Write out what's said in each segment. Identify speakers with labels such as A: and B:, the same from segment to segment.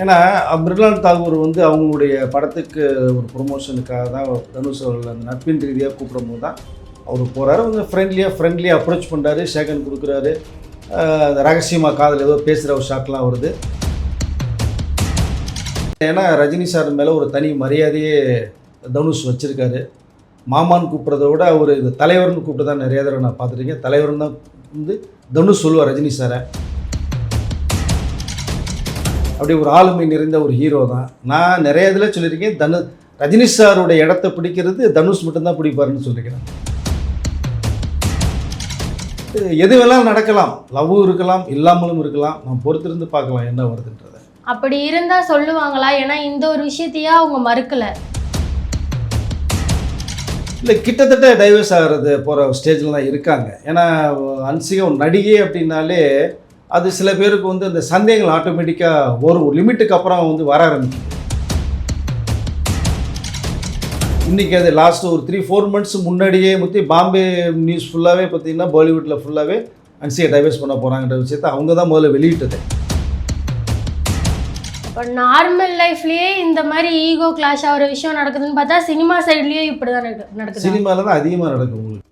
A: ஏன்னா பிர்லான் தாகூர் வந்து அவங்களுடைய படத்துக்கு ஒரு ப்ரொமோஷனுக்காக தான் தனுஷ் அவர்கள் அந்த நட்பின் ரீதியாக கூப்பிடும்போது தான் அவர் போகிறாரு கொஞ்சம் ஃப்ரெண்ட்லியாக ஃப்ரெண்ட்லியாக அப்ரோச் பண்ணுறாரு ஷேகன் கொடுக்குறாரு. அந்த ரகசியமாக காதல் ஏதோ பேசுகிற ஒரு ஷாட்லாம் வருது. ஏன்னா ரஜினி சார் மேலே ஒரு தனி மரியாதையே தனுஷ் வச்சுருக்காரு. மாமான்னு கூப்பிட்றத விட அவர் இது தலைவர்னு கூப்பிட்டு தான் நிறைய தடவை நான் பார்த்துருக்கேன். தலைவர்னு தான் வந்து தனுஷ் சொல்லுவார் ரஜினி சாரை. அப்படி ஒரு ஆளுமை நிறைந்த ஒரு ஹீரோ தான். நான் நிறைய இதில் சொல்லியிருக்கேன். தனு ரஜினி சாருடைய இடத்த பிடிக்கிறது தனுஷ் மட்டும்தான் பிடிப்பாருன்னு சொல்லியிருக்கிறேன். இது எது வேணாலும் நடக்கலாம். லவ்வும் இருக்கலாம் இல்லாமலும் இருக்கலாம். நாம் பொறுத்திருந்து பார்க்கலாம் என்ன வருதுன்றதை.
B: அப்படி இருந்தா சொல்லுவாங்களா? ஏன்னா இந்த ஒரு விஷயத்தையே அவங்க மறுக்கல.
A: இல்லை கிட்டத்தட்ட டைவர்ஸ் ஆகிறது போகிற ஸ்டேஜில் தான் இருக்காங்க. ஏன்னா அன்சிகா ஒரு நடிகை அப்படின்னாலே அது சில பேருக்கு வந்து அந்த சந்தேகங்கள் ஆட்டோமேட்டிக்காக ஒரு லிமிட்டுக்கு அப்புறம் வந்து வர ஆரம்பிக்குது. இன்றைக்கி அது லாஸ்ட் ஒரு த்ரீ ஃபோர் மந்த்ஸ் முன்னாடியே முத்தி பாம்பே நியூஸ் ஃபுல்லாகவே பார்த்தீங்கன்னா பாலிவுட்டில் ஃபுல்லாகவே அன்சியை டைவர்ஸ் பண்ண போகிறாங்கன்ற விஷயத்தை அவங்க தான் முதல்ல வெளியிட்டது.
B: இப்போ நார்மல் லைஃப்லயே இந்த மாதிரி ஈகோ கிளாஷ் ஆகிற விஷயம் நடக்குதுன்னு பார்த்தா சினிமா சைட்லயே இப்படிதான் நடக்கு- நடக்குது?
A: சினிமாவில் தான் அதிகமாக நடக்கும் உங்களுக்கு.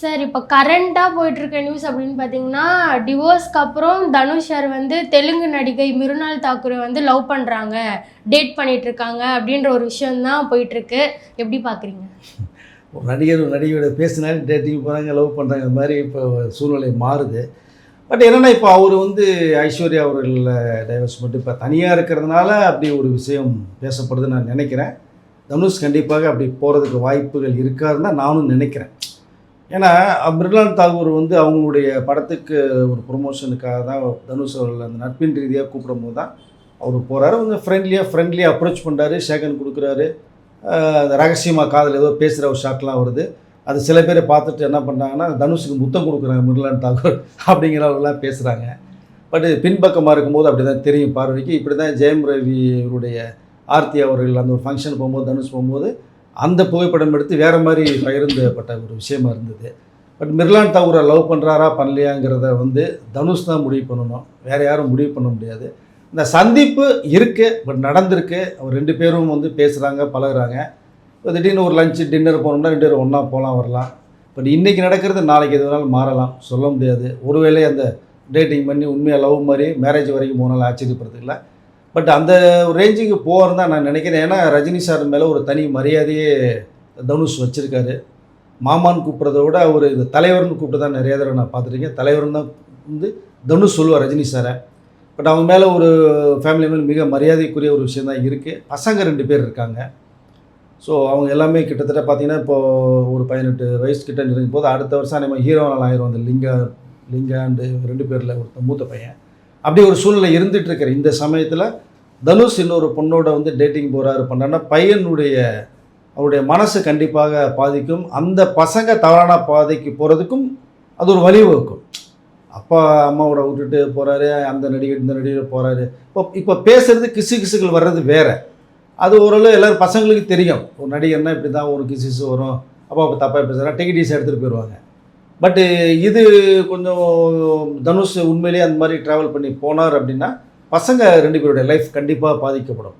B: சார் இப்போ கரண்டாக போயிட்டுருக்க நியூஸ் அப்படின்னு பார்த்தீங்கன்னா டிவோர்ஸ்க்கு அப்புறம் தனுஷ் சார் வந்து தெலுங்கு நடிகை மிருனால் தாக்கூரை வந்து லவ் பண்ணுறாங்க டேட் பண்ணிட்டு இருக்காங்க அப்படின்ற ஒரு விஷயம் தான் எப்படி பார்க்குறீங்க
A: ஒரு நடிகர் ஒரு நடிகையோட பேசினாலே டேட்டிங் போகிறாங்க லவ் பண்ணுறாங்க இந்த மாதிரி இப்போ சூழ்நிலை மாறுது. பட் என்னென்னா இப்போ அவர் வந்து ஐஸ்வர்யா அவர்கள் டைவர்ஸ் மட்டும் இப்போ தனியாக இருக்கிறதுனால அப்படி ஒரு விஷயம் பேசப்படுதுன்னு நான் நினைக்கிறேன். தனுஷ் கண்டிப்பாக அப்படி போகிறதுக்கு வாய்ப்புகள் இருக்காதுன்னு தான் நானும் நினைக்கிறேன். ஏன்னா மிருலான் தாகூர் வந்து அவங்களுடைய படத்துக்கு ஒரு ப்ரொமோஷனுக்காக தான் தனுஷ் அவர்கள் அந்த நட்பின் ரீதியாக கூப்பிடும்போது தான் அவர் போகிறாரு வந்து ஃப்ரெண்ட்லியாக ஃப்ரெண்ட்லியாக அப்ரோச் பண்ணுறாரு ஷேகன் கொடுக்குறாரு. அந்த ரகசியமாக காதல் ஏதோ பேசுகிற ஒரு ஷாட்லாம் வருது. அது சில பேரை பார்த்துட்டு என்ன பண்ணுறாங்கன்னா தனுஷுக்கு முத்தம் கொடுக்குறாங்க மிருலான் தாகூர் அப்படிங்கிறவங்களாம் பேசுகிறாங்க பட் பின்பக்கமாக இருக்கும்போது அப்படி தான் தெரியும் பார்வைக்கு. இப்படி தான் ஜெயம் ரவி இவருடைய ஆர்த்தி அவர்கள் அந்த ஒரு ஃபங்க்ஷன் போகும்போது தனுஷ் போகும்போது அந்த புகைப்படம் எடுத்து வேறு மாதிரி பகிர்ந்தப்பட்ட ஒரு விஷயமா இருந்தது. பட் மிர்லான் தவுரை லவ் பண்ணுறாரா பண்ணலையாங்கிறத வந்து தனுஷ் தான் முடிவு பண்ணணும். வேறு யாரும் முடிவு பண்ண முடியாது. இந்த சந்திப்பு இருக்குது பட் நடந்திருக்கு. அவர் ரெண்டு பேரும் வந்து பேசுகிறாங்க பழகுறாங்க. இப்போ திடீர்னு ஒரு லஞ்சு டின்னர் போனோம்னா ரெண்டு பேரும் ஒன்றா போகலாம் வரலாம். பட் இன்றைக்கி நடக்கிறது நாளைக்கு எது வேணாலும் மாறலாம் சொல்ல முடியாது. ஒருவேளை அந்த டேட்டிங் பண்ணி உண்மையாக லவ் மாதிரி மேரேஜ் வரைக்கும் போனாலும் ஆச்சரியப்படுறதுக்கு இல்லை. பட் அந்த ரேஞ்சுக்கு தான் நான் நினைக்கிறேன். ஏன்னா ரஜினி சார் மேலே ஒரு தனி மரியாதையே தனுஷ் வச்சுருக்காரு. மாமான்னு கூப்பிட்றத விட அவர் இந்த தலைவர்னு கூப்பிட்டு தான் நிறைய தடவை நான் பார்த்துருக்கேன். தலைவர்னு தான் வந்து தனுஷ் சொல்லுவார் ரஜினி சாரை. பட் அவங்க மேலே ஒரு ஃபேமிலி மேலே மிக மரியாதைக்குரிய ஒரு விஷயம் தான் இருக்குது பசங்க ரெண்டு பேர் இருக்காங்க. ஸோ அவங்க எல்லாமே கிட்டத்தட்ட பார்த்தீங்கன்னா இப்போது ஒரு பதினெட்டு வயசு கிட்ட இருக்கும் போது அடுத்த வருஷம் நம்ம ஹீரோனால் ஆயிரும் அந்த லிங்கா லிங்கா அண்டு ரெண்டு பேரில் ஒருத்த மூத்த பையன். அப்படி ஒரு சூழ்நிலை இருந்துட்டு இருக்கிற இந்த சமயத்தில் தனுஷ் இன்னொரு பொண்ணோட வந்து டேட்டிங் போகிறாரு பண்ணான்னா பையனுடைய அவருடைய மனசு கண்டிப்பாக பாதிக்கும். அந்த பசங்க தவறான பாதைக்கு போகிறதுக்கும் அது ஒரு வழிவகுக்கும் அப்பா அம்மாவோட விட்டுட்டு போகிறாரு அந்த நடிகர் இந்த நடிகர் போகிறாரு இப்போ இப்போ பேசுகிறது கிசு கிசுகள் வர்றது வேறு. அது ஓரளவு எல்லாரும் பசங்களுக்கு தெரியும். ஒரு நடிகர்னா இப்படி தான் ஒரு கிசு வரும். அப்பா அப்போ தப்பாக பேசுகிறா டிக்கெட் ஈஸியாக எடுத்துகிட்டு போயிடுவாங்க. பட்டு இது கொஞ்சம் தனுஷ் உண்மையிலேயே அந்த மாதிரி ட்ராவல் பண்ணி போனார் அப்படின்னா பசங்க ரெண்டு பேருடைய லைஃப் கண்டிப்பாக பாதிக்கப்படும்.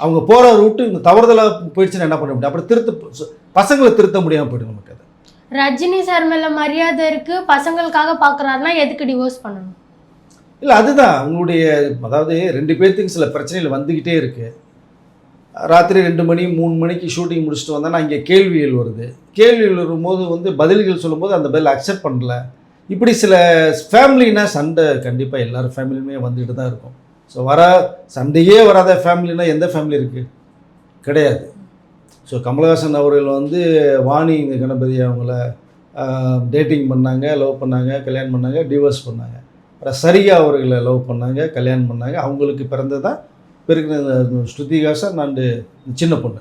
A: அவங்க போகிற ரூட்டு இவங்க தவறுதலாக போயிடுச்சுன்னா என்ன பண்ண முடியும்? அப்புறம் திருத்த பசங்களை திருத்த முடியாமல் போயிடும் நமக்கு அது.
B: ரஜினி சார் மேல மரியாதை இருக்கு பசங்களுக்காக பார்க்கறாருன்னா எதுக்கு டிவோர்ஸ் பண்ணணும்?
A: இல்லை அதுதான். உங்களுடைய அதாவது ரெண்டு பேர்த்துக்கு சில பிரச்சனைகள் வந்துக்கிட்டே இருக்குது ராத்திரி ரெண்டு மணி மூணு மணிக்கு ஷூட்டிங் முடிச்சுட்டு வந்தா இங்கே கேள்விகள் வருது கேள்விகள் வரும்போது வந்து பதில்கள் சொல்லும்போது அந்த பதில் அக்செப்ட் பண்ணல. இப்படி சில ஃபேமிலினா சண்டை கண்டிப்பாக எல்லார் ஃபேமிலியுமே வந்துட்டு தான் இருக்கும். ஸோ வர சண்டையே வராத ஃபேமிலினா எந்த ஃபேமிலி இருக்குது கிடையாது. ஸோ கமலஹாசன் அவர்கள் வந்து வாணி இந்த கணபதி அவங்கள டேட்டிங் பண்ணாங்க லவ் பண்ணாங்க கல்யாணம் பண்ணாங்க டிவோர்ஸ் பண்ணாங்க. அப்புறம் சரியா அவர்களை லவ் பண்ணாங்க கல்யாணம் பண்ணாங்க. அவங்களுக்கு பிறந்ததான் பெருக்கின ஸ்ருதிகாசன் அண்டு சின்ன பொண்ணு.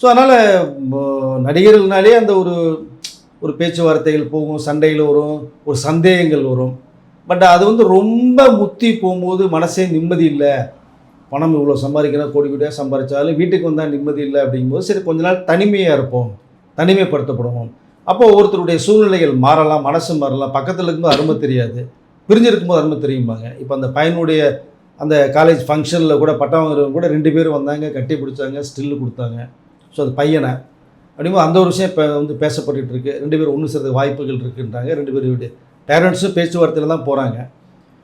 A: ஸோ அதனால் நடிகர்கள்னாலே அந்த ஒரு ஒரு பேச்சுவார்த்தைகள் போகும் சண்டைகள் வரும் ஒரு சந்தேகங்கள் வரும். பட் அது வந்து ரொம்ப முத்தி போகும்போது மனசே நிம்மதி இல்லை. பணம் இவ்வளோ சம்பாதிக்கிறோம் கோடி கோடியாக சம்பாதிச்சாலும் வீட்டுக்கு வந்தால் நிம்மதி இல்லை அப்படிங்கும்போது சரி கொஞ்ச நாள் தனிமையாக இருப்போம் தனிமைப்படுத்தப்படுவோம். அப்போ ஒருத்தருடைய சூழ்நிலைகள் மாறலாம் மனசு மாறலாம் பக்கத்தில் இருக்கும்போது அருமை தெரியாது பிரிஞ்சிருக்கும்போது அருமை தெரியுமாங்க இப்போ அந்த பையனுடைய அந்த காலேஜ் ஃபங்க்ஷனில் கூட பட்டம் வாங்குறவங்க கூட ரெண்டு பேரும் வந்தாங்க கட்டி பிடிச்சாங்க ஸ்டில்லு கொடுத்தாங்க. ஸோ அது பையனை. அப்படிங்கும்போது அந்த ஒரு விஷயம் இப்போ வந்து பேசப்பட்டு இருக்கு. ரெண்டு பேரும் ஒன்று சேர்ந்த வாய்ப்புகள் இருக்குன்றாங்க. ரெண்டு பேருடைய பேரண்ட்ஸும் பேச்சுவார்த்தையில் தான் போகிறாங்க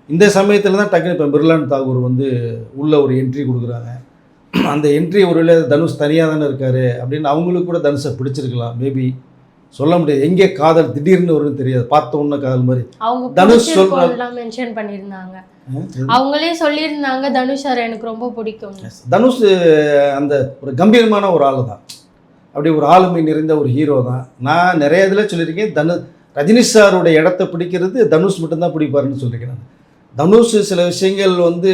A: இந்த சமயத்தில் தான் டக்குனு இப்போ பிர்லான் தாகூர் வந்து உள்ள ஒரு என்ட்ரி கொடுக்குறாங்க. அந்த என்ட்ரி ஒரு தனுஷ் தனியாக தானே இருக்காரு அப்படின்னு அவங்களுக்கு கூட தனுஷை பிடிச்சிருக்கலாம். மேபி சொல்ல முடியாது. எங்கே காதல் திடீர்னு வரும்னு தெரியாது. பார்த்த உடனே காதல் மாதிரி.
B: அவங்க
A: தனுஷ் சொல்ற-
B: பிடிச்சிருக்கோம்லாம் மென்ஷன் பண்ணியிருந்தாங்க. அவங்களே சொல்லியிருந்தாங்க தனுஷ் சார் எனக்கு ரொம்ப பிடிக்கும்
A: தனுஷ் அந்த ஒரு கம்பீரமான ஒரு ஆள் தான். அப்படி ஒரு ஆளுமை நிறைந்த ஒரு ஹீரோ தான். நான் நிறைய இதில் சொல்லியிருக்கேன். தனு ரஜினி சாருடைய இடத்த பிடிக்கிறது தனுஷ் மட்டும்தான் பிடிப்பாருன்னு சொல்லியிருக்கேன் நான் தனுஷ் சில விஷயங்கள் வந்து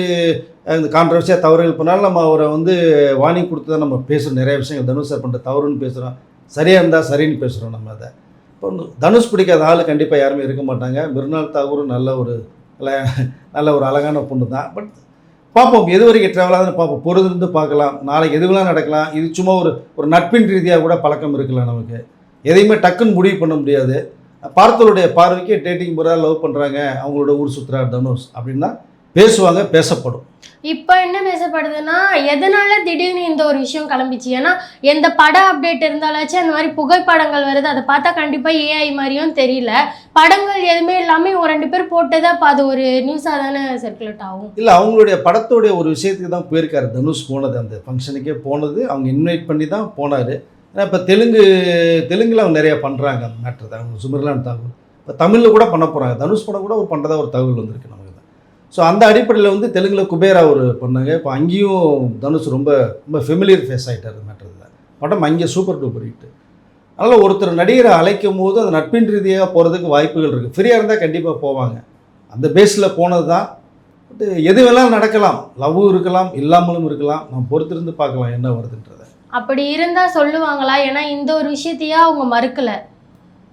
A: இந்த கான்ட்ரவர்சியாக தவறுகள் பண்ணாலும் நம்ம அவரை வந்து வாணி கொடுத்து தான் நம்ம பேசுகிறோம் நிறைய விஷயங்கள் தனுஷ் சார் பண்ணுற தவறுன்னு பேசுகிறோம் சரியாக இருந்தால் சரின்னு பேசுகிறோம் நம்ம அதை. இப்போ தனுஷ் பிடிக்காத ஆள் கண்டிப்பாக யாருமே இருக்க மாட்டாங்க. மிருனால் தாகூரும் நல்ல ஒரு நல்ல- ஒரு அழகான பொண்ணு தான். பட் பார்ப்போம் எது வரைக்கும் ட்ராவல் ஆகுதுன்னு பார்ப்போம் பொறுத்திருந்து பார்க்கலாம். நாளைக்கு எதுவெல்லாம் நடக்கலாம். இது சும்மா ஒரு ஒரு நட்பின் ரீதியாக கூட பழக்கம் இருக்கலாம் நமக்கு. எதையுமே டக்குன்னு முடிவு பண்ண முடியாது. பார்த்தவருடைய பார்வைக்கு டேட்டிங் போகிறா லவ் பண்ணுறாங்க அவங்களோட ஊர் சுற்றுறார் தனுஷ் அப்படின்னா பேசுவாங்க பேசப்படும்.
B: இப்போ என்ன பேசப்படுதுன்னா எதனால திடீர்னு இந்த ஒரு விஷயம் கிளம்பிச்சு? ஏன்னா எந்த பட அப்டேட் இருந்தாலாச்சும் அந்த மாதிரி புகைப்படங்கள் வருது அதை பார்த்தா கண்டிப்பா ஏஐ மாதிரியும் தெரியல. படங்கள் எதுவுமே இல்லாம இவங்க ரெண்டு பேர் போட்டதா அப்ப அது ஒரு நியூஸா தானே சர்க்குலேட் ஆகும்?
A: இல்லை அவங்களுடைய படத்தோடைய ஒரு விஷயத்துக்கு தான் போயிருக்காரு தனுஷ் போனது. அந்த ஃபங்க்ஷனுக்கே போனது. அவங்க இன்வைட் பண்ணி தான் போனார். ஏன்னா இப்போ தெலுங்கு தெலுங்கில் அவங்க நிறையா பண்ணுறாங்க அந்த மேட்ரு தான். அவங்க சுமிர்லான் தாகூர். இப்போ தமிழில் கூட பண்ண போகிறாங்க தனுஷ் படம் கூட ஒரு பண்ணுறதா ஒரு தகவல் வந்திருக்கு ஸோ அந்த அடிப்படையில் வந்து தெலுங்கில் குபேரா ஒரு பண்ணாங்க. இப்போ அங்கேயும் தனுஷ் ரொம்ப ரொம்ப ஃபெமிலியர் ஃபேஸ் ஆகிட்டார் மேட்டரில் படம் அங்கே சூப்பர் டூப்பர் ஹிட்டு அதனால் ஒருத்தர் நடிகரை அழைக்கும் போது அந்த நட்பின் ரீதியாக போகிறதுக்கு வாய்ப்புகள் இருக்குது ஃப்ரீயாக இருந்தால் கண்டிப்பாக போவாங்க. அந்த பேஸில் போனது தான். பட் எது வேணாலும் நடக்கலாம். லவ்வும் இருக்கலாம் இல்லாமலும் இருக்கலாம். நம்ம பொறுத்திருந்து பார்க்கலாம் என்ன வருதுன்றதை.
B: அப்படி இருந்தால் சொல்லுவாங்களா? ஏன்னா இந்த ஒரு விஷயத்தையே அவங்க மறுக்கலை.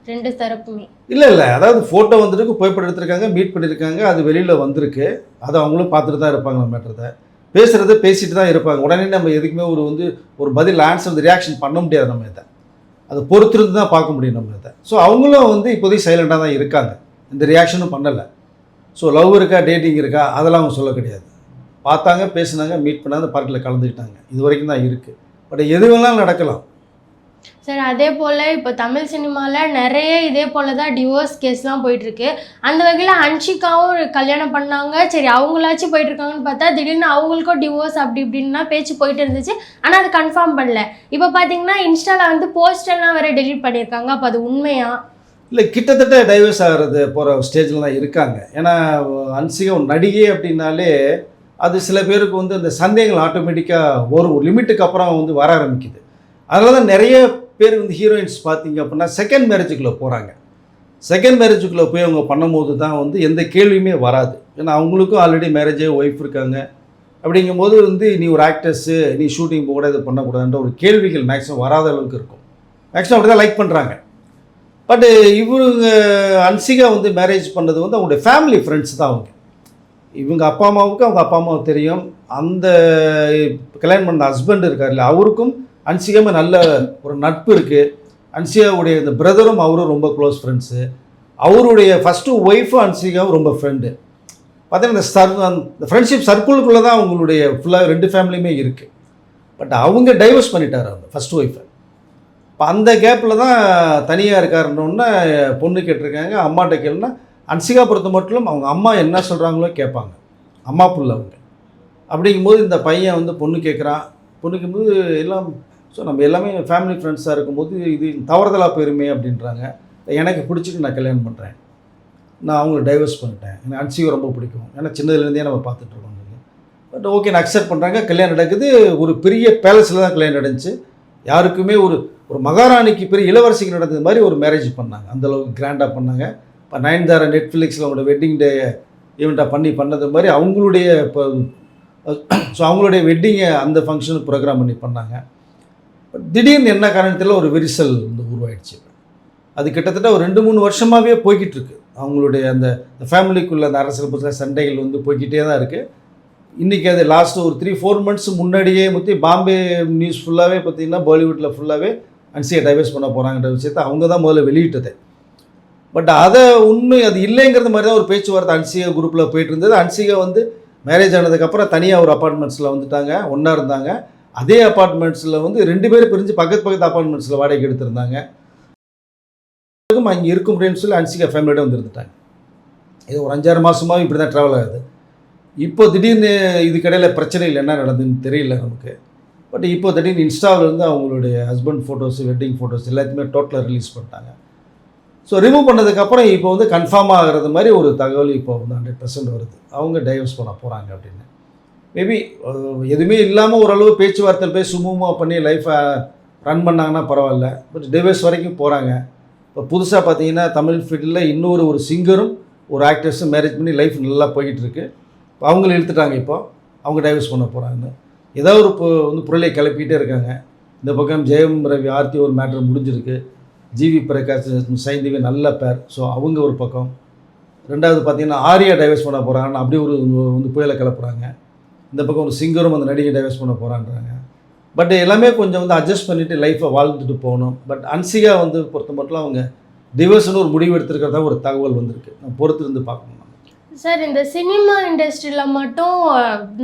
B: ரெண்டு தரப்புமே.
A: இல்லை இல்லை. அதாவது ஃபோட்டோ வந்துருக்கு புகைப்படம் எடுத்திருக்காங்க மீட் பண்ணியிருக்காங்க அது வெளியில் வந்திருக்கு. அதை அவங்களும் பார்த்துட்டு தான் இருப்பாங்க நம்ம மேட்டரத்தை பேசுகிறத பேசிட்டு தான் இருப்பாங்க. உடனே நம்ம எதுக்குமே ஒரு வந்து ஒரு பதில் ஆன்சர் ரியாக்ஷன் பண்ண முடியாது நம்ம இதை அதை பொறுத்திருந்து தான் பார்க்க முடியும் நம்ம இதை ஸோ அவங்களும் வந்து இப்போதைக்கு சைலண்டாக தான் இருக்காங்க. இந்த ரியாக்ஷனும் பண்ணலை. ஸோ லவ் இருக்கா டேட்டிங் இருக்கா அதெல்லாம் அவங்க சொல்ல கிடையாது. பார்த்தாங்க பேசினாங்க மீட் பண்ணாங்க பார்க்கில் கலந்துக்கிட்டாங்க. இது வரைக்கும் தான் இருக்குது பட் எது வேணாலும் நடக்கலாம்.
B: சரி அதே போல் இப்போ தமிழ் சினிமாவில் நிறைய இதே போல் தான் டிவோர்ஸ் கேஸ்லாம் போயிட்டுருக்கு. அந்த வகையில் அன்ஷிகாவும் கல்யாணம் பண்ணாங்க. சரி அவங்களாச்சும் போயிட்டுருக்காங்கன்னு பார்த்தா திடீர்னு அவங்களுக்கும் டிவோர்ஸ் அப்படி இப்படின்னா பேச்சு போயிட்டு இருந்துச்சு. ஆனால் அது கன்ஃபார்ம் பண்ணல. இப்போ பார்த்தீங்கன்னா இன்ஸ்டாவில் வந்து போஸ்டர்லாம் வேறு டெலிட் பண்ணியிருக்காங்க. அப்போ அது உண்மையா?
A: இல்லை கிட்டத்தட்ட டைவர்ஸ் ஆகிறது போகிற ஸ்டேஜில் தான் இருக்காங்க. ஏன்னா அன்சிகம் நடிகை அப்படின்னாலே அது சில பேருக்கு வந்து அந்த சந்தேகங்கள் ஆட்டோமேட்டிக்காக ஒரு ஒரு லிமிட்டுக்கு அப்புறம் வந்து வர ஆரம்பிக்குது. அதனால தான் நிறைய பேர் வந்து ஹீரோயின்ஸ் பார்த்தீங்க அப்படின்னா செகண்ட் மேரேஜுக்குள்ளே போகிறாங்க செகண்ட் மேரேஜுக்குள்ளே போய் அவங்க பண்ணும்போது தான் வந்து எந்த கேள்வியுமே வராது. ஏன்னா அவங்களுக்கும் ஆல்ரெடி மேரேஜே ஒய்ஃப் இருக்காங்க. அப்படிங்கும்போது வந்து நீ ஒரு ஆக்டர்ஸு நீ ஷூட்டிங் போக கூட இது பண்ணக்கூடாதுன்ற ஒரு கேள்விகள் மேக்ஸிமம் வராத அளவுக்கு இருக்கும். மேக்ஸிமம் அப்படி தான் லைக் பண்ணுறாங்க பட்டு இவங்க அன்சிகா வந்து மேரேஜ் பண்ணது வந்து அவங்களுடைய ஃபேமிலி ஃப்ரெண்ட்ஸ் தான் அவங்க. இவங்க அப்பா அம்மாவுக்கு அவங்க அப்பா அம்மாவுக்கு தெரியும். அந்த கல்யாணம் பண்ண ஹஸ்பண்ட் இருக்கார்ல அவருக்கும் அன்சிகாமே நல்ல ஒரு நட்பு இருக்குது அன்சிகாவுடைய இந்த பிரதரும் அவரும் ரொம்ப க்ளோஸ் ஃப்ரெண்ட்ஸு அவருடைய ஃபஸ்ட்டு ஒய்ஃபும் அன்சிகாவும் ரொம்ப ஃப்ரெண்டு பார்த்தீங்கன்னா இந்த சர் அந்த ஃப்ரெண்ட்ஷிப் சர்க்கிளுக்குள்ளே தான் அவங்களுடைய ஃபுல்லாக ரெண்டு ஃபேமிலியுமே இருக்குது பட் அவங்க டைவர்ஸ் பண்ணிட்டார் அந்த ஃபஸ்ட் ஒய்ஃபை இப்போ அந்த கேப்பில் தான் தனியாக இருக்காருன்னொன்னே பொண்ணு கேட்டிருக்காங்க அம்மாட்ட கேளுன்னா அன்சிகா பொறுத்த மட்டும் அவங்க அம்மா என்ன சொல்கிறாங்களோ கேட்பாங்க. அம்மா புள்ள அவங்க. அப்படிங்கும்போது இந்த பையன் வந்து பொண்ணு கேட்குறான். பொண்ணுக்கும்போது எல்லாம் ஸோ நம்ம எல்லாமே ஃபேமிலி ஃப்ரெண்ட்ஸாக இருக்கும்போது இது தவறுதலாக போயிருமே அப்படின்றாங்க. எனக்கு பிடிச்சிட்டு நான் கல்யாணம் பண்ணுறேன் நான் அவங்கள டைவர்ஸ் பண்ணிட்டேன். எனக்கு அன்சியும் ரொம்ப பிடிக்கும். ஏன்னா சின்னதுலேருந்தே நம்ம பார்த்துட்ருக்கோம் பட் ஓகே நான் அக்செப்ட் பண்ணுறாங்க கல்யாணம் நடக்குது. ஒரு பெரிய பேலஸில் தான் கல்யாணம் நடந்துச்சு. யாருக்குமே ஒரு ஒரு மகாராணிக்கு பெரிய இளவரசிக்கு நடந்தது மாதிரி ஒரு மேரேஜ் பண்ணாங்க. அந்தளவுக்கு கிராண்டாக பண்ணாங்க. இப்போ நயன்தாரா நெட்ஃப்ளிக்ஸில் அவங்களோட வெட்டிங் டே ஈவெண்ட்டாக பண்ணி பண்ணது மாதிரி அவங்களுடைய இப்போ ஸோ அவங்களுடைய வெட்டிங்கை அந்த ஃபங்க்ஷனுக்கு ப்ரோக்ராம் பண்ணி பண்ணாங்க. திடீர்னு என்ன காரணத்தில் ஒரு விரிசல் வந்து உருவாயிடுச்சு. அது கிட்டத்தட்ட ஒரு ரெண்டு மூணு வருஷமாகவே போய்கிட்டு இருக்கு அவங்களுடைய அந்த ஃபேமிலிக்குள்ளே அந்த அரசியல் பற்றின சண்டைகள் வந்து போய்கிட்டே தான் இருக்குது இன்றைக்கி அது லாஸ்ட்டு ஒரு த்ரீ ஃபோர் மந்த்ஸ் முன்னாடியே பற்றி பாம்பே நியூஸ் ஃபுல்லாகவே பார்த்தீங்கன்னா பாலிவுட்டில் ஃபுல்லாகவே அன்சியை டைவர்ஸ் பண்ண போகிறாங்கன்ற விஷயத்தை அவங்க தான் முதல்ல வெளியிட்டது. பட் அதை உண்மை அது இல்லைங்கிறது மாதிரி தான் ஒரு பேச்சுவார்த்தை அன்சிகா குரூப்பில் போயிட்டு இருந்தது. அன்சிகா வந்து மேரேஜ் ஆனதுக்கப்புறம் தனியாக ஒரு அப்பார்ட்மெண்ட்ஸில் வந்துட்டாங்க. ஒன்றா இருந்தாங்க. அதே அப்பார்ட்மெண்ட்ஸில் வந்து ரெண்டு பேரும் பிரிஞ்சு பக்கத்து பக்கத்து அப்பார்ட்மெண்ட்ஸில் வாடகை எடுத்திருந்தாங்க. அங்கே இருக்கும் சொல்லி அன்சிகா ஃபேமிலியோட வந்துருந்துட்டாங்க. இது ஒரு அஞ்சாறு மாதமாகவும் இப்படி தான் ட்ராவல் ஆகுது. இப்போ திடீர்னு இதுக்கிடையில் பிரச்சனை இல்லை என்ன நடந்ததுன்னு தெரியல நமக்கு. பட் இப்போ திடீர்னு இன்ஸ்டாவில் இருந்து அவங்களுடைய ஹஸ்பண்ட் ஃபோட்டோஸ் வெட்டிங் ஃபோட்டோஸ் எல்லாத்தையுமே டோட்டலாக ரிலீஸ் பண்ணிட்டாங்க. ஸோ ரிமூவ் பண்ணதுக்கப்புறம் இப்போ வந்து கன்ஃபார்ம் ஆகிறது மாதிரி ஒரு தகவல் இப்போ வந்து ஹண்ட்ரட் பர்சன்ட் வருது. அவங்க டைவர்ஸ் பண்ண போகிறாங்க அப்படின்னு. மேபி எதுவுமே இல்லாமல் ஓரளவு பேச்சுவார்த்தை போய் சுமூகமாக பண்ணி லைஃப்பை ரன் பண்ணாங்கன்னா பரவாயில்ல. பட் டிவைஸ் வரைக்கும் போகிறாங்க இப்போ புதுசாக பார்த்தீங்கன்னா தமிழ் ஃபீல்டில் இன்னொரு ஒரு சிங்கரும் ஒரு ஆக்டர்ஸும் மேரேஜ் பண்ணி லைஃப் நல்லா போய்கிட்டுருக்கு இப்போ அவங்கள இழுத்துட்டாங்க இப்போ. அவங்க டைவர்ஸ் பண்ண போகிறாங்க ஏதாவது ஒரு பொ- வந்து புரளியை கிளப்பிக்கிட்டே இருக்காங்க. இந்த பக்கம் ஜெயம் ரவி ஆர்த்தி ஒரு மேட்ரு முடிஞ்சிருக்கு. ஜிவி பிரகாஷ் சைந்தவி நல்ல பேர் ஸோ அவங்க ஒரு பக்கம். ரெண்டாவது பார்த்தீங்கன்னா ஆரியா டைவர்ஸ் பண்ண போகிறாங்கன்னு அப்படியே ஒரு வந்து புயலை கிளப்புறாங்க. இந்த பக்கம் ஒரு சிங்கரும் அந்த நடிகை டைவர்ஸ் பண்ண போகிறான்றாங்க பட் எல்லாமே கொஞ்சம் வந்து அட்ஜஸ்ட் பண்ணிவிட்டு லைஃப்பை வாழ்ந்துட்டு போகணும். பட் அன்சிகா வந்து பொறுத்த மட்டும் அவங்க டிவோர்ஸ்னு ஒரு முடிவு எடுத்திருக்கிறதா ஒரு தகவல் வந்திருக்கு. நான் பொறுத்திருந்து பார்க்கணும்.
B: சார் இந்த சினிமா இண்டஸ்ட்ரியில் மட்டும்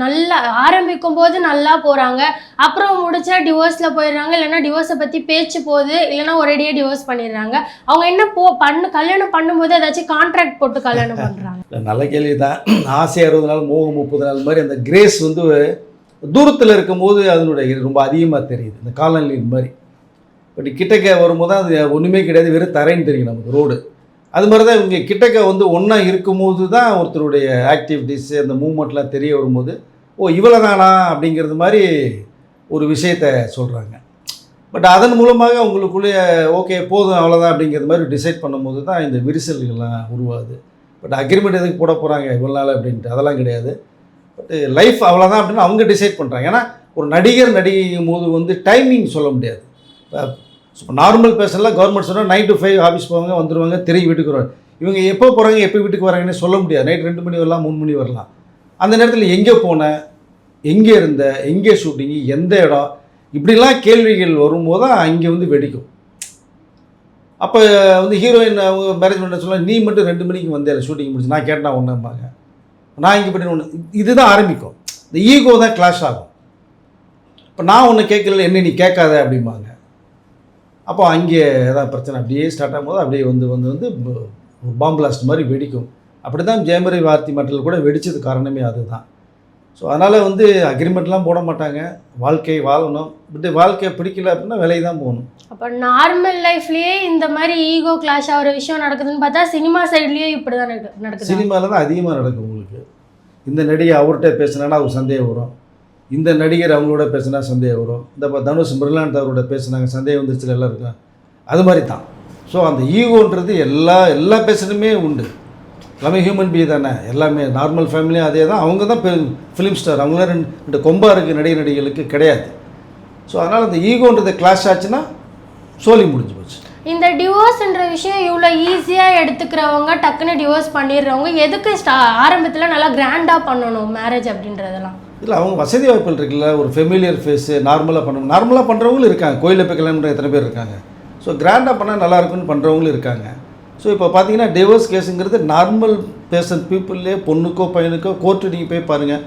B: நல்லா ஆரம்பிக்கும் போது நல்லா போகிறாங்க அப்புறம் முடிச்சா டிவோர்ஸில் போயிடுறாங்க. இல்லைன்னா டிவோர்ஸை பற்றி பேச்சு போகுது. இல்லைன்னா ஒரேடியாக டிவோர்ஸ் பண்ணிடுறாங்க. அவங்க என்ன போ பண்ணு கல்யாணம் பண்ணும்போது ஏதாச்சும் கான்ட்ராக்ட் போட்டு கல்யாணம் பண்ணுறாங்க
A: நல்ல கேள்வி தான் ஆசை அறுபது நாள் மோகம் முப்பது நாள் மாதிரி அந்த கிரேஸ் வந்து தூரத்தில் இருக்கும்போது அதனுடைய ரொம்ப அதிகமாக தெரியுது. இந்த காலநிலை மாதிரி. பட் கிட்டக்க வரும்போது அது ஒன்றுமே கிடையாது. வெறும் தரைன்னு தெரியும் நமக்கு ரோடு அது மாதிரி தான் இவங்க கிட்டக்க வந்து ஒன்றா இருக்கும்போது தான் ஒருத்தருடைய ஆக்டிவிட்டீஸ் அந்த மூமெண்ட்லாம் தெரிய வரும்போது ஓ இவ்வளோ தானா அப்படிங்கிறது மாதிரி ஒரு விஷயத்த சொல்கிறாங்க பட் அதன் மூலமாக அவங்களுக்குள்ளே ஓகே போதும் அவ்வளோதான் அப்படிங்கிறது மாதிரி டிசைட் பண்ணும்போது தான் இந்த விரிசல்கள்லாம் உருவாகுது. பட் அக்ரிமெண்ட் எதுக்கு போட போகிறாங்க இவ்வளோ நாள் அப்படின்ட்டு அதெல்லாம் கிடையாது. பட் லைஃப் அவ்வளோதான் அப்படின்னு அவங்க டிசைட் பண்ணுறாங்க ஏன்னா ஒரு நடிகர் நடிகைங்கும் போது வந்து டைமிங் சொல்ல முடியாது. ஸோ நார்மல் பேர்சன்லாம் கவர்மெண்ட் சொன்னால் நைன் டு ஃபைவ் ஆஃபீஸ் போவாங்க வந்துடுவாங்க திரும்பி வீட்டுக்கு வருவாங்க. இவங்க எப்போ போகிறாங்க எப்போ வீட்டுக்கு வராங்கன்னு சொல்ல முடியாது. நைட் ரெண்டு மணி வரலாம் மூணு மணி வரலாம். அந்த நேரத்தில் எங்கே போன எங்கே இருந்த எங்கே ஷூட்டிங்கு எந்த இடம் இப்படிலாம் கேள்விகள் வரும்போது தான் அங்கே வந்து வெடிக்கும். அப்போ வந்து ஹீரோயின் அவங்க மேரேஜ் பண்ண சொல்ல நீ மட்டும் ரெண்டு மணிக்கு வந்தேன் ஷூட்டிங் முடிச்சு நான் கேட்டேன் ஒன்றும்பாங்க நான் இங்கே பண்ணி ஒன்று இதுதான் ஆரம்பிக்கும். இந்த ஈகோ தான் கிளாஷ் ஆகும். இப்போ நான் ஒன்று கேட்கல என்ன நீ கேட்காத அப்படிம்பாங்க. அப்போ அங்கே ஏதாவது பிரச்சனை அப்படியே ஸ்டார்ட் ஆகும்போது அப்படியே வந்து வந்து வந்து பாம்பு பிளாஸ்ட் மாதிரி வெடிக்கும். அப்படி தான் ஜெயமரி வார்த்தி மட்டல் கூட வெடிச்சது காரணமே அதுதான். ஸோ அதனால் வந்து அக்ரிமெண்ட்லாம் போட மாட்டாங்க. வாழ்க்கை வாழணும். பட் வாழ்க்கை பிடிக்கல அப்படின்னா வேலையை தான் போகணும்.
B: அப்போ நார்மல் லைஃப்லயே இந்த மாதிரி ஈகோ கிளாஷ் ஆகிற விஷயம் நடக்குதுன்னு பார்த்தா சினிமா சைட்லயும் இப்படி தான் நடக்குது?
A: சினிமாவில் தான் அதிகமாக நடக்கும் உங்களுக்கு. இந்த நடிகை அவர்கிட்ட பேசுனானா அவர் சந்தேகம் வரும். இந்த நடிகர் அவங்களோட பேசுனா சந்தேகம் வரும். இந்த இப்போ தனுஷ் பிர்லாண்ட் அவரோட பேசுனாங்க சந்தேகம் வந்துருச்சு எல்லாருக்கும். அது மாதிரி தான் ஸோ அந்த ஈகோன்றது எல்லா எல்லா பேசுனுமே உண்டு. எல்லாமே ஹியூமன் பீ தானே. எல்லாமே நார்மல் ஃபேமிலியும் அதே தான் அவங்க தான் ஃபிலிம் ஸ்டார் அவங்களாம் ரெண்டு ரெண்டு கொம்பா இருக்குது நடிகை நடிகைகளுக்கு. கிடையாது. ஸோ அதனால் அந்த ஈகோன்றது கிளாஸ் ஆச்சுன்னா சோலி முடிஞ்சு போச்சு.
B: இந்த டிவோர்ஸ்ன்ற விஷயம் இவ்வளோ ஈஸியாக எடுத்துக்கிறவங்க டக்குன்னு டிவோர்ஸ் பண்ணிடுறவங்க எதுக்கு ஸ்டா ஆரம்பத்தில் நல்லா கிராண்டாக பண்ணணும் மேரேஜ் அப்படின்றதெல்லாம்?
A: இல்லை அவங்க வசதி வாய்ப்புகள் இருக்குல்ல ஒரு ஃபெமிலியர் ஃபேஸு நார்மலாக பண்ணணும். நார்மலாக பண்ணுறவங்களும் இருக்காங்க. கோயிலில் போய் கல்யாணம் பண்ணுற எத்தனை பேர் இருக்காங்க? ஸோ கிராண்டாக பண்ணால் நல்லா இருக்கும்னு பண்ணுறவங்களும் இருக்காங்க. ஸோ இப்போ பார்த்தீங்கன்னா டிவோர்ஸ் கேஸுங்கிறது நார்மல் பேசன் பீப்புள்லே பொண்ணுக்கோ பையனுக்கோ கோர்ட்டு நீங்கள் போய் பாருங்கள்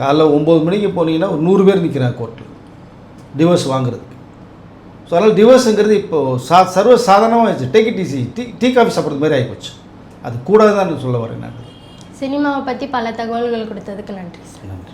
A: காலைல ஒம்பது மணிக்கு போனீங்கன்னா ஒரு நூறு பேர் நிற்கிறாங்க கோர்ட்டில் டிவோர்ஸ் வாங்குறதுக்கு. ஸோ அதனால் டிவோர்ஸுங்கிறது இப்போது சா சர்வ சாதாரணமாக ஆயிடுச்சு take it easy tea tea coffee சாப்பிட்றது மாதிரி ஆகிப்போச்சு அது கூடாது தான் சொல்ல வரேன் நான்.
B: சினிமாவை பற்றி பல தகவல்கள் கொடுத்ததுக்கு நன்றி
A: நன்றி.